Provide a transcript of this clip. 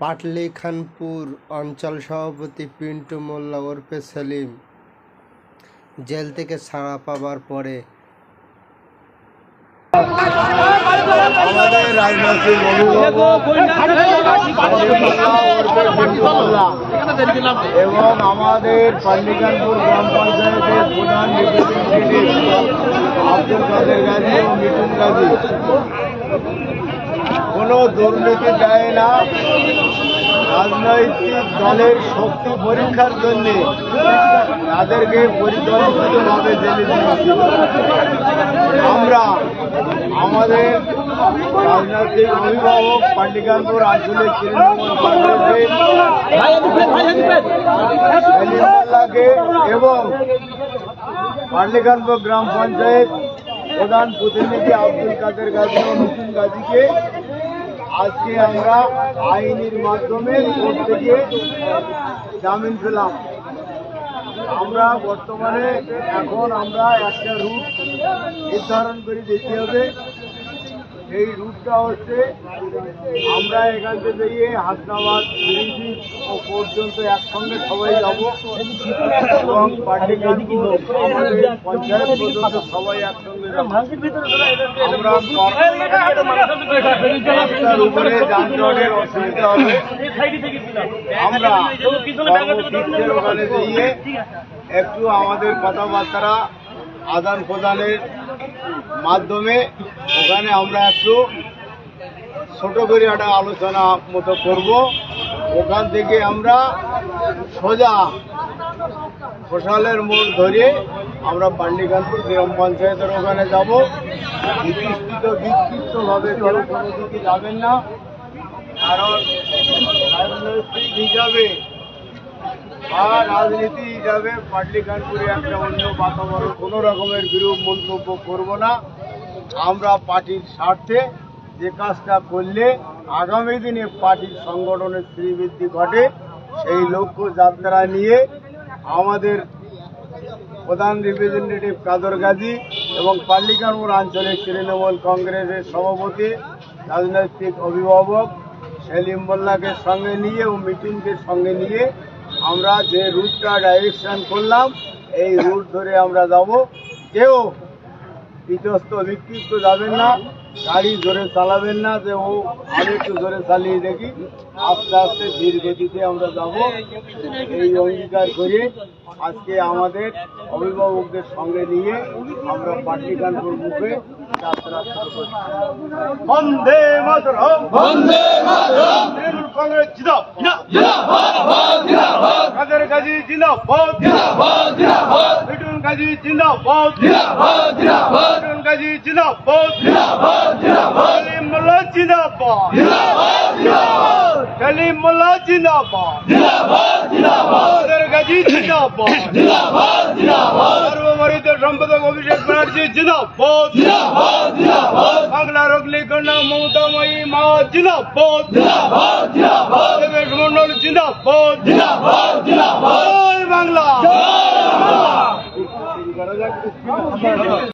পাটলি খানপুর অঞ্চল সভাপতি পিন্টু মোল্লা ওরফে সেলিম। জেল থেকে ছাড়া পাবার পরে এবং আমাদের পাল্লিকানপুর গ্রাম পঞ্চায়েতের প্রধান আব্দুল কাদের গাজী মিঠুন গাজী কোনো দুর্নীতি দেয় না। রাজনৈতিক দলের শক্তি পরীক্ষার জন্য তাদেরকে পরিকল্পিতভাবে জেলে আমরা আমাদের রাজনৈতিক অভিভাবক পান্ডিকানপুর আঞ্চলিক তৃণমূল এবং পান্ডিকানপুর গ্রাম পঞ্চায়েত প্রধান প্রতিনিধি আব্দুল কাদের গাজী ও নতুন গাজীকে আজকে আমরা আইনের মাধ্যমে কোর্ট থেকে জামিন পেলাম। আমরা বর্তমানে এখন আমরা একটা রুট নির্ধারণ করে দিতে হবে। এই রুটটা হচ্ছে আমরা এখান থেকে গিয়ে হাসনাবাদ পর্যন্ত একসঙ্গে সবাই যাব। এবং পঞ্চায়েত পর্যন্ত সবাই একসঙ্গে রাস্তার উপরে অসুবিধা হবে। আমরা একটু আমাদের কথাবার্তা আদান প্রদানের মাধ্যমে ওখানে আমরা একটু ছোট করে একটা আলোচনা মতো করব। ওখান থেকে আমরা সোজা ঘোষালের মোড় ধরে আমরা পান্ডিকানপুর গ্রাম পঞ্চায়েতের ওখানে যাব। বিতৃষ্টিত, বিক্ষিপ্তভাবে যাবেন না। কারণ হিসাবে বা রাজনীতি হিসাবে পাটলি কানপুরে একটা অন্য বাতাবরণ, কোনো রকমের বিরূপ মন্তব্য করব না। আমরা পার্টির স্বার্থে যে কাজটা করলে আগামী দিনে পার্টির সংগঠনের শ্রীবৃদ্ধি ঘটে, সেই লক্ষ্য যাত্রা নিয়ে আমাদের প্রধান রিপ্রেজেন্টেটিভ কাদর গাজী এবং পাল্লিকানপুর আঞ্চলিক তৃণমূল কংগ্রেসের সভাপতি, রাজনৈতিক অভিভাবক সেলিম মোল্লাকে সঙ্গে নিয়ে ও মিটিংকে সঙ্গে নিয়ে আমরা যে রুটটা ডাইরেকশন করলাম, এই রুট ধরে আমরা যাব। কেউ বিধ্বস্ত, বিক্ষিপ্ত যাবেন না, গাড়ি জোরে চালাবেন না, যে ও একটু জোরে চালিয়ে দেখি, আস্তে আস্তে ধীর গতিতে আমরা যাব। এই অঙ্গীকার করে আজকে আমাদের অভিভাবকদের সঙ্গে নিয়ে আমরা পাট্টিকানপুর মুখে যাত্রা শুরু করছি। কংগ্রেস কাদের গাজী জিন্দাবাদ। মিঠুন গাজী জিন্দাবাদ। মিঠুন গাজী জিন্দাবাদ। সলিম মোল্লা জিন্দাবাদ। সলিম মোল্লা জিন্দাবাদ। কাদের গাজী জিন্দাবাদ সর্বমরিত সম্পাদক অভিষেক ব্যানার্জি জিন্দাবাদ। বাংলার অগ্নিকন্যা মমতাময়ী মা জিন্দাবাদ। দেবেশ মন্ডল জিন্দাবাদ। জয় বাংলা।